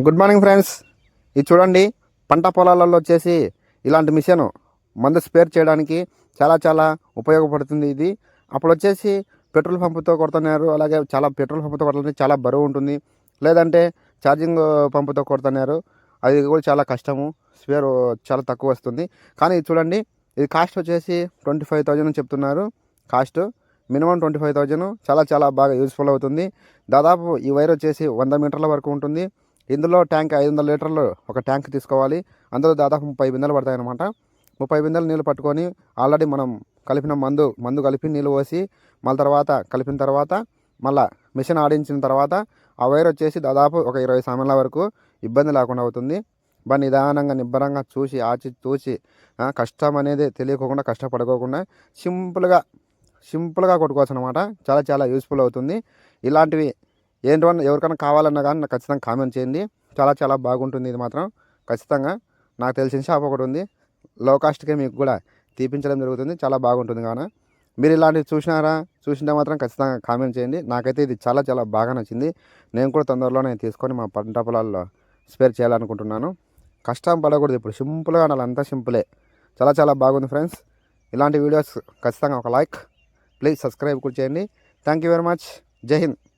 Good morning friends. ఇది చూడండి పంట పొలాలలో వచ్చేసి ఇలాంటి మిషన్ మందు స్పేర్ చేయడానికి చాలా చాలా ఉపయోగపడుతుంది ఇది. అప్పుడు వచ్చేసి పెట్రోల్ పంపుతో కొడుతున్నారు అలాగే చాలా పెట్రోల్ పంపుతో కొడుతుంది చాలా బరువు ఉంటుంది. లేదంటే ఛార్జింగ్ పంపుతో కొడుతున్నారు అది కూడా చాలా కష్టము స్పేర్ చాలా తక్కువ వస్తుంది. కానీ ఇది చూడండి ఇది కాస్ట్ వచ్చేసి ట్వంటీ ఫైవ్ థౌజండ్ చెప్తున్నారు. Cost minimum twenty five thousand చాలా చాలా బాగా యూస్ఫుల్ అవుతుంది. దాదాపు ఈ వైర్ వచ్చేసి వంద మీటర్ల వరకు ఉంటుంది. ఇందులో ట్యాంక్ ఐదు వందల లీటర్లు ఒక ట్యాంక్ తీసుకోవాలి. అందులో దాదాపు ముప్పై బిందెలు పడతాయన్నమాట. ముప్పై బిందెలు నీళ్ళు పట్టుకొని ఆల్రెడీ మనం కలిపిన మందు మందు కలిపి నీళ్ళు పోసి మళ్ళీ తర్వాత కలిపిన తర్వాత మళ్ళా మిషన్ ఆడించిన తర్వాత ఆ వైర్ వచ్చేసి దాదాపు ఒక ఇరవై సమయంల వరకు ఇబ్బంది లేకుండా అవుతుంది. బాగా నిదానంగా నిబ్బరంగా చూసి ఆచి చూసి కష్టం అనేది తెలియకోకుండా కష్టపడుకోకుండా సింపుల్గా సింపుల్గా కొట్టుకోవచ్చు అనమాట చాలా చాలా యూస్ఫుల్ అవుతుంది. ఇలాంటివి ఏంటన్నా ఎవరికైనా కావాలన్నా కానీ నాకు ఖచ్చితంగా కామెంట్ చేయండి. చాలా చాలా బాగుంటుంది ఇది మాత్రం. ఖచ్చితంగా నాకు తెలిసిన షాప్ ఒకటి ఉంది. లో కాస్ట్కే మీకు కూడా తీపించడం జరుగుతుంది. చాలా బాగుంటుంది కాన మీరు ఇలాంటివి చూసినారా? చూసింటే మాత్రం ఖచ్చితంగా కామెంట్ చేయండి. నాకైతే ఇది చాలా చాలా బాగా నచ్చింది. నేను కూడా తొందరలోనే తీసుకొని మా పంట పొలాల్లో స్పేర్ చేయాలనుకుంటున్నాను. కష్టం పడకూడదు ఇప్పుడు. సింపుల్గా ఉండాలి. అంతా సింపులే. చాలా చాలా బాగుంది ఫ్రెండ్స్. ఇలాంటి వీడియోస్ ఖచ్చితంగా ఒక లైక్ ప్లీజ్ సబ్స్క్రైబ్ కూడా చేయండి. Thank you very much. జై హింద్.